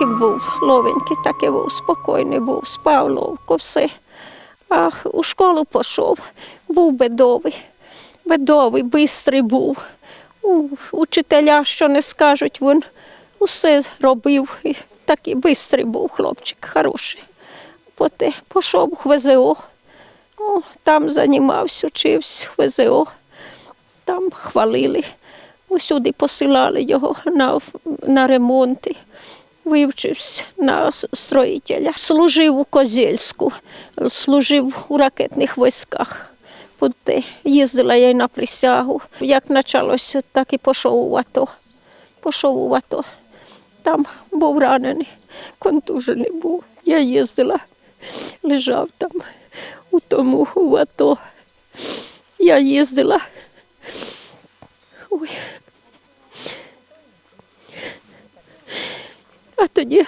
Маленький був, ловенький таки був, спокійний був, спав ловко, все. А у школу пішов, був бедовий, бедовий, бистрий був. У, учителя, що не скажуть, він усе робив. І такий бистрий був хлопчик, хороший. Поте пішов в ВЗО, О, там займався, учився в ВЗО, там хвалили. Усюди посилали його на, на ремонти. Вивчився на строїтеля. Служив у Козельську, служив у ракетних військах. Поте їздила я й на присягу. Як почалося, так і пішов у АТО. Пішов у АТО. Там був ранений, контужений був. Я їздила, лежав там у тому у АТО. Я їздила. Ой. А тоді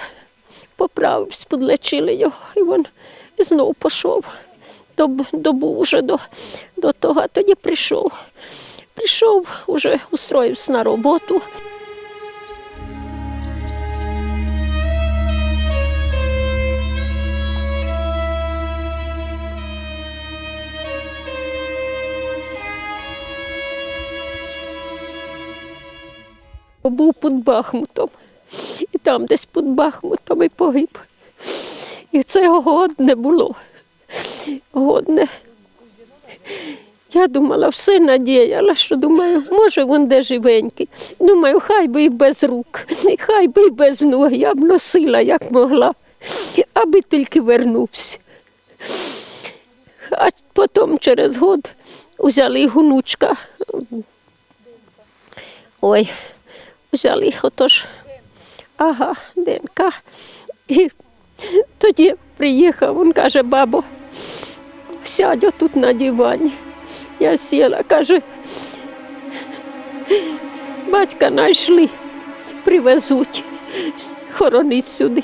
поправився, подлечили його, і він знову пішов. Доб, добув уже до, до того, а тоді прийшов. Прийшов, уже устроївся на роботу. Був під Бахмутом. Там десь під Бахмутом і погиб. І це годне було. Годне. Я думала, все надіяла, що думаю, може він де живенький. Думаю, хай би і без рук, хай би і без ноги. Я б носила, як могла, аби тільки вернувся. А потім через год взяли гунучка. Ой, взяли отож, ага, ДНК. І тоді приїхав, він каже, бабо, сядь отут на дивані. Я сіла, каже, батька знайшли, привезуть, хоронить сюди.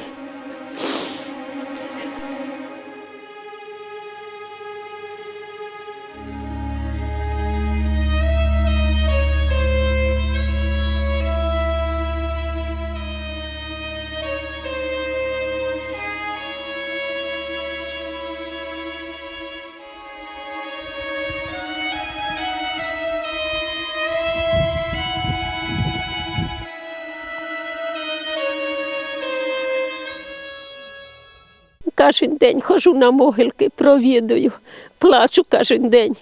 Кожен день ходжу на могилки, провідую, плачу кожен день.